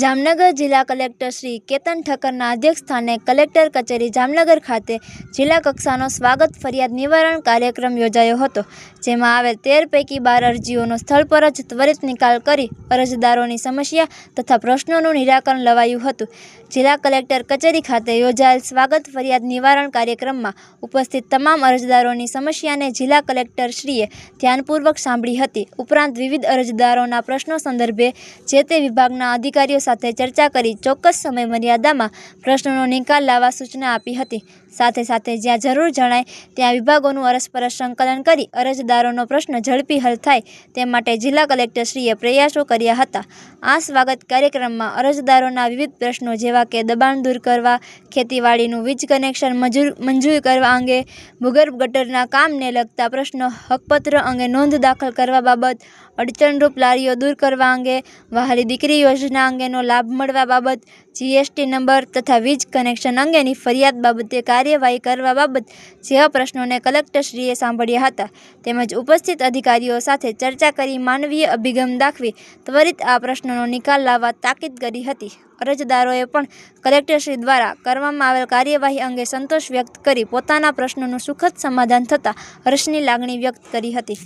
જામનગર જિલ્લા કલેક્ટર શ્રી કેતન ઠક્કરના અધ્યક્ષસ્થાને કલેક્ટર કચેરી જામનગર ખાતે જિલ્લા કક્ષાનો સ્વાગત ફરિયાદ નિવારણ કાર્યક્રમ યોજાયો હતો, જેમાં આવેલ તેર પૈકી બાર અરજીઓનો સ્થળ પર જ ત્વરિત નિકાલ કરી અરજદારોની સમસ્યા તથા પ્રશ્નોનું નિરાકરણ લવાયું હતું. જિલ્લા કલેક્ટર કચેરી ખાતે યોજાયેલ સ્વાગત ફરિયાદ નિવારણ કાર્યક્રમમાં ઉપસ્થિત તમામ અરજદારોની સમસ્યાને જિલ્લા કલેક્ટરશ્રીએ ધ્યાનપૂર્વક સાંભળી હતી. ઉપરાંત વિવિધ અરજદારોના પ્રશ્નો સંદર્ભે જે તે વિભાગના અધિકારીઓ સાથે ચર્ચા કરી ચોક્કસ સમય મર્યાદામાં પ્રશ્નોનો નિકાલ લાવવા સૂચના આપી હતી. સાથે સાથે જ્યાં જરૂર જણાય ત્યાં વિભાગોનું અરસપરસ સંકલન કરી અરજદારોનો પ્રશ્ન ઝડપી હલ થાય તે માટે જિલ્લા કલેક્ટરશ્રીએ પ્રયાસો કર્યા હતા. આ સ્વાગત કાર્યક્રમમાં અરજદારોના વિવિધ પ્રશ્નો જેવા કે દબાણ દૂર કરવા, ખેતીવાડીનું વીજ કનેક્શન મંજૂર મંજૂર કરવા અંગે, ભૂગર્ભ ગટરના કામને લગતા પ્રશ્નો, હકપત્ર અંગે નોંધ દાખલ કરવા બાબત, અડચણરૂપ લારીઓ દૂર કરવા અંગે, વહાલી દીકરી યોજના અંગેનો લાભ મળવા બાબત જીએસટી નંબર તથા વીજ કનેક્શન અંગેની ફરિયાદ બાબતે કાર્યવાહી કરવા બાબત જેવા પ્રશ્નોને કલેક્ટરશ્રીએ સાંભળ્યા હતા. તેમજ ઉપસ્થિત અધિકારીઓ સાથે ચર્ચા કરી માનવીય અભિગમ દાખવી, ત્વરિત આ પ્રશ્નોનો નિકાલ લાવવા તાકીદ કરી હતી. અરજદારોએ પણ કલેક્ટરશ્રી દ્વારા કરવામાં આવેલ કાર્યવાહી અંગે સંતોષ વ્યક્ત કરી પોતાના પ્રશ્નોનું સુખદ સમાધાન થતાં હર્ષની લાગણી વ્યક્ત કરી હતી.